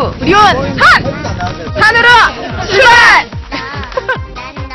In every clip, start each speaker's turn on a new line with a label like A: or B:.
A: 두, 우리 온 산! 산으로 출발!
B: 나는 널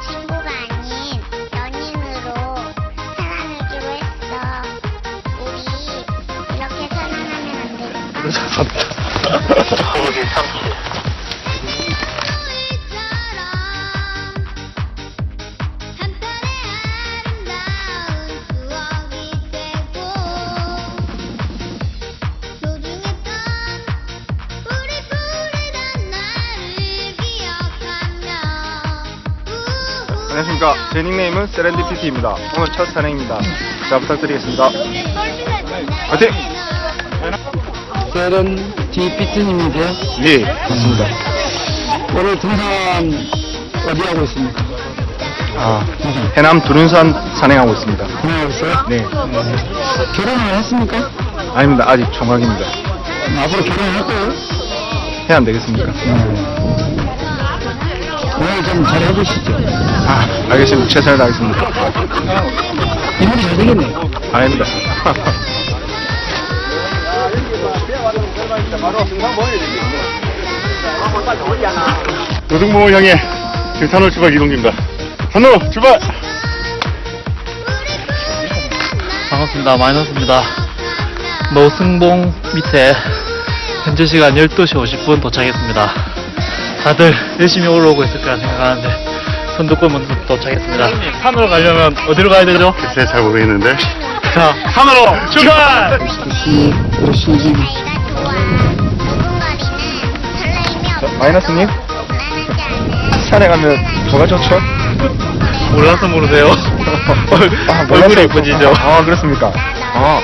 B: 친구가 아닌 연인으로 사랑하기로 했어. 우리 이렇게 사랑하면 안 되겠어?
C: 거기 참
D: 제 닉네임은 세렌디피티입니다. 오늘 첫 산행입니다. 잘 부탁드리겠습니다. 화이팅!
E: 세련 디피트님인데
D: 예, 맞습니다.
E: 오늘 등산 어디 하고 있습니까?
D: 아, 해남 두른산 산행하고 있습니다.
E: 등하고 있어요?
D: 네.
E: 결혼을 했습니까?
D: 아닙니다. 아직 총각입니다.
E: 음, 앞으로 결혼할 거예요?
D: 해야 안 되겠습니까?
E: 오늘 좀 잘 해보시죠.
D: 아, 알겠습니다. 최선을 다하겠습니다.
E: 인물이 잘 되겠네.
D: 아닙니다. 노등봉을 향해 지금 산호 출발 이동 중입니다. 산호 출발!
F: 반갑습니다. 마이너스입니다. 노승봉 밑에 현재 시간 12시 50분 도착했습니다. 다들 열심히 올라오고 있을 거라 생각하는데 선두권 먼저 도착했습니다. 산으로 가려면 어디로 가야 되죠?
D: 글쎄 잘 모르겠는데.
F: 자, 산으로 출발!
D: 마이너스님? 산행하면 뭐가 좋죠?
F: 몰라서 모르세요.
D: 아,
F: 얼굴이
D: 몰라서
F: 예쁘시죠?
D: 아, 그렇습니까? 아,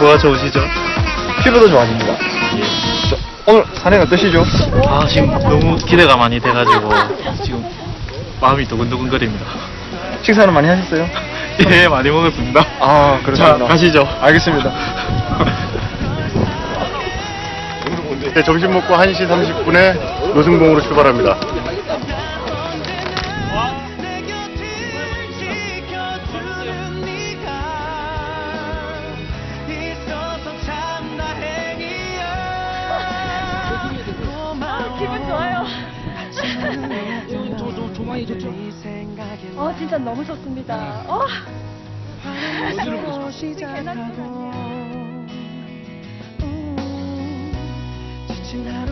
F: 뭐가 좋으시죠?
D: 피부도 좋아집니다. 저, 오늘 산행 어떠시죠?
F: 아, 지금 너무 기대가 많이 돼가지고 지금 마음이 두근두근거립니다.
D: 식사는 많이 하셨어요?
F: 예, 많이 먹었습니다.
D: 아,
F: 자,
D: 그렇습니다.
F: 가시죠.
D: 알겠습니다. 네, 점심 먹고 1시 30분에 노승봉으로 출발합니다.
A: 진짜 너무 좋습니다. 어.
G: 지친 하루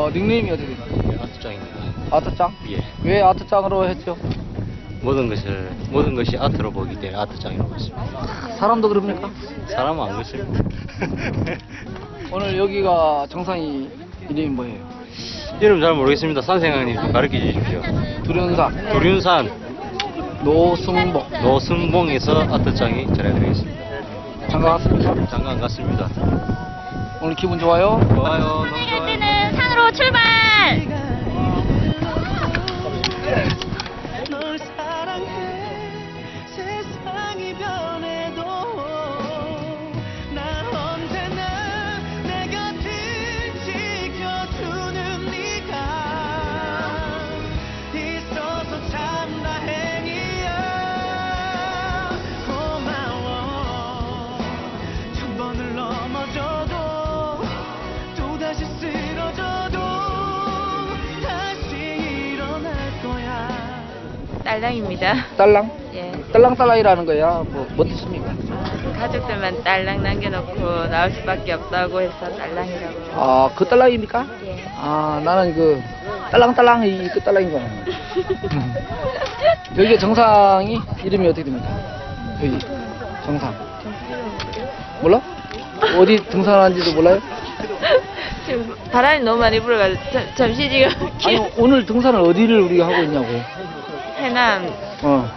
G: 어,
E: 닉네임이 어디 되나요?
C: 아트장입니다.
E: 아트짱?
C: 예.
E: 왜 아트짱으로 했죠?
C: 모든 것을, 모든 것이 아트로 보기 때문에 아트장이라고 했습니다.
E: 사람도 그럽니까?
C: 사람은 안 그렇습니다.
E: 오늘 여기가 정상이 이름이 뭐예요?
C: 이름 잘 모르겠습니다. 좀 가르쳐 주십시오.
E: 두련산,
C: 두륜산
E: 노승복.
C: 노승봉에서 아트장이 전해드리겠습니다.
E: 갔습니까?
C: 잠깐 갔습니다.
E: 오늘 기분 좋아요?
C: 좋아요. 너무 좋아요.
A: 출발! 딸랑입니다.
E: 딸랑?
A: 예.
E: 딸랑딸랑이라는 거야. 뭐, 뭐 뜻입니까?
A: 가족들만 딸랑 남겨놓고 나올 수밖에 없다고 해서 딸랑이라고.
E: 아, 그 딸랑입니까?
A: 예.
E: 아, 나는 그 딸랑딸랑 이 그 딸랑인 거야. 여기 정상이 이름이 어떻게 됩니까? 여기 정상. 몰라? 어디 등산하는지도 몰라요?
A: 지금 바람이 너무 많이 불어가지고 잠- 잠시 지금
E: 아니 오늘 등산을 어디를 우리가 하고 있냐고.
A: 해남
E: 어.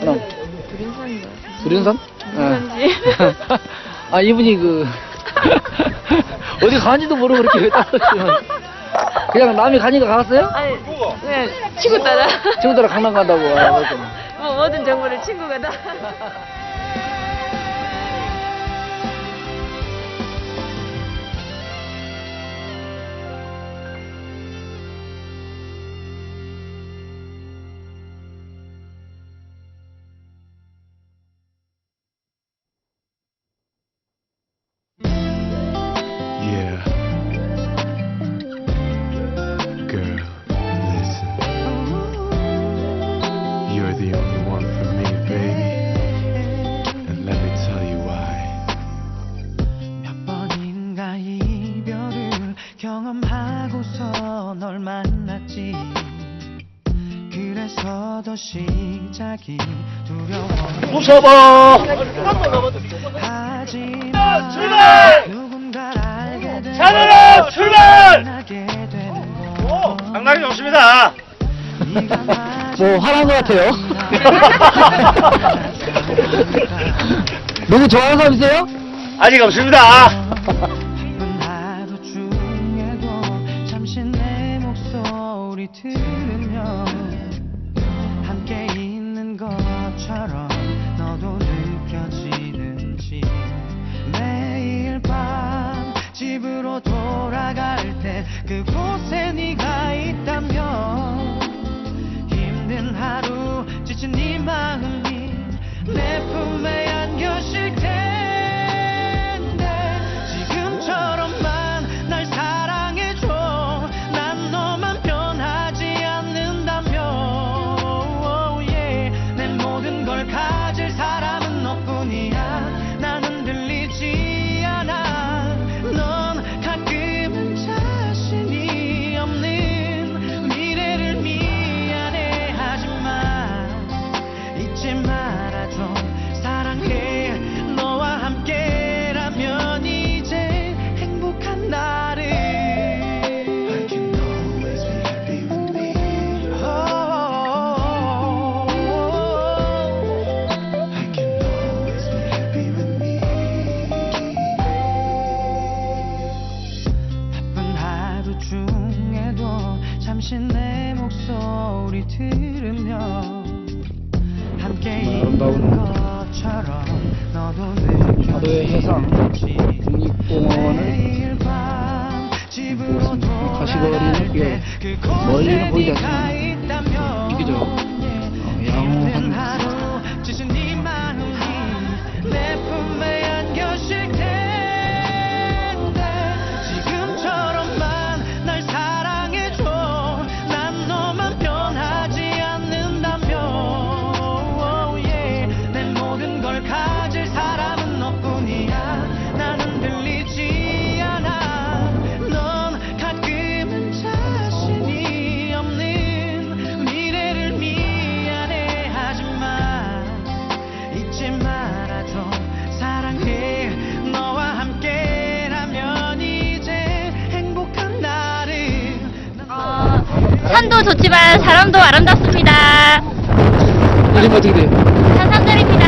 E: 그럼
A: 두린산인가?
E: 두린산?
A: 두린산지.
E: 아 이분이 그 어디 가는지도 모르고 그렇게 왜 따라오시면 그냥 남이 가니까 갔어요?
A: 아니 그냥 친구 따라
E: 친구들랑 강남 간다고 아.
A: 뭐 모든 정보를 친구가 다
G: 그래서 더 시작이 두려워.
F: 부숴봐!
G: 하지만 출발! 누군가를 알게 되면
F: 하늘아, 출발! 상당히 좋습니다.
E: 뭐 화난 것 같아요. 누구 좋아하는 사람 있어요?
F: 아직 없습니다.
G: 하루 중에도 잠시 내 목소리 들 너도 느껴지는지. 매일 밤 집으로 돌아갈 때 그곳에 네가 있다면 힘든 하루 지친 네 마음 말아줘 사랑해 너와 함께라면 이제 행복한 나를 I can always be happy with me I can always be happy with me 바쁜 하루 중에도 잠시 내 목소리 들으며 너도
E: 파도의 해상, 국립공원을. 가시거리는 멀리는 보이지
G: 있다
H: 산도 좋지만 사람도 아름답습니다.
E: 이름 어떻게 돼요?
H: 산삼들입니다.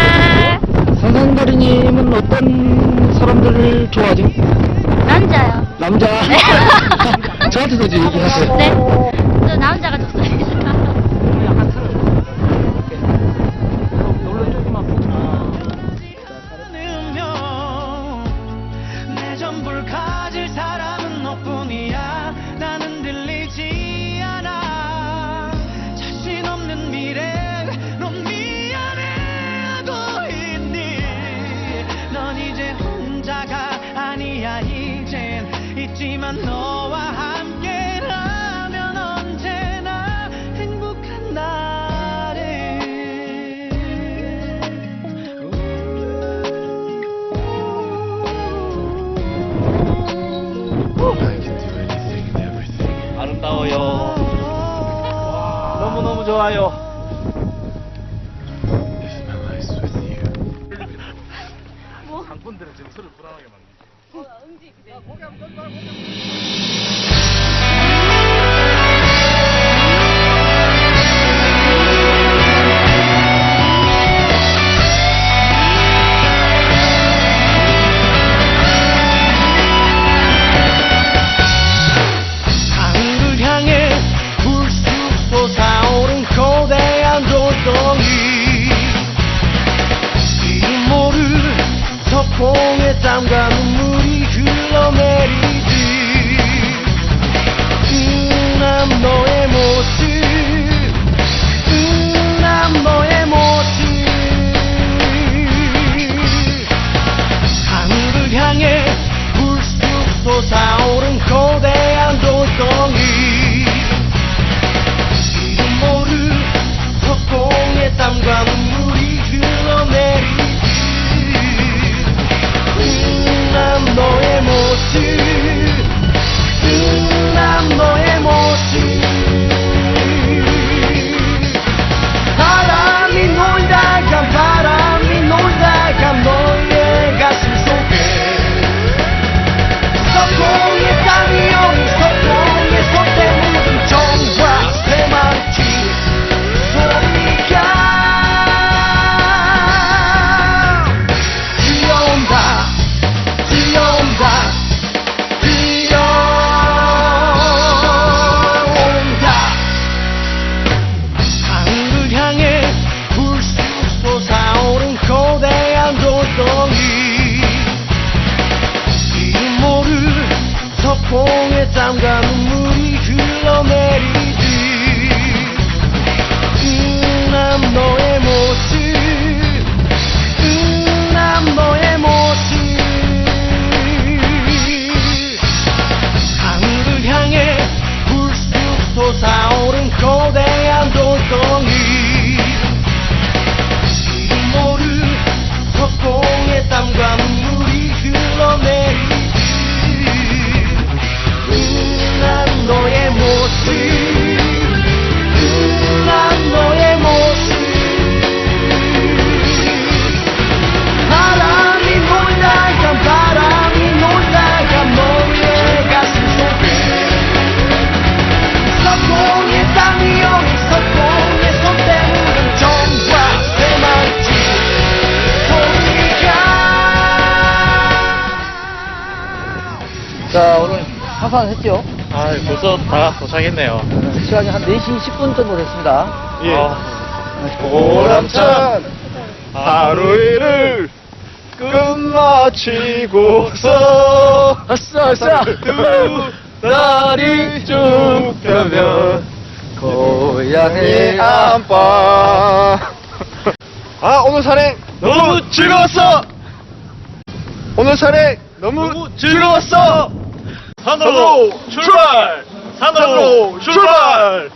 E: 산산다리님은 어떤 사람들을 좋아하죠?
H: 남자요.
E: 남자? 저한테도 이제 얘기하세요.
H: 네. 저 남자가 좋습니다.
I: 석봉에 땀과 눈물이 흘러내리지. 난 너의 모습 음, 난 너의 모습. 하늘을 향해 불쑥 솟아오른 거대한 돌덩이 이름 모를 석공의 땀과 눈물
E: 하산했죠?
J: 아, 벌써 다 도착했네요.
E: 시간이 한 4시 10분 정도 됐습니다.
K: 예.
J: 아,
K: 보람찬 하루 일을 끝마치고서
E: 아싸, 아싸!
K: 두 다리 쭉 펴면
E: 고향의
K: 안방 아 오늘 산행 너무 즐거웠어 오늘 산행 너무 즐거웠어
J: 산으로 출발! 산으로 출발!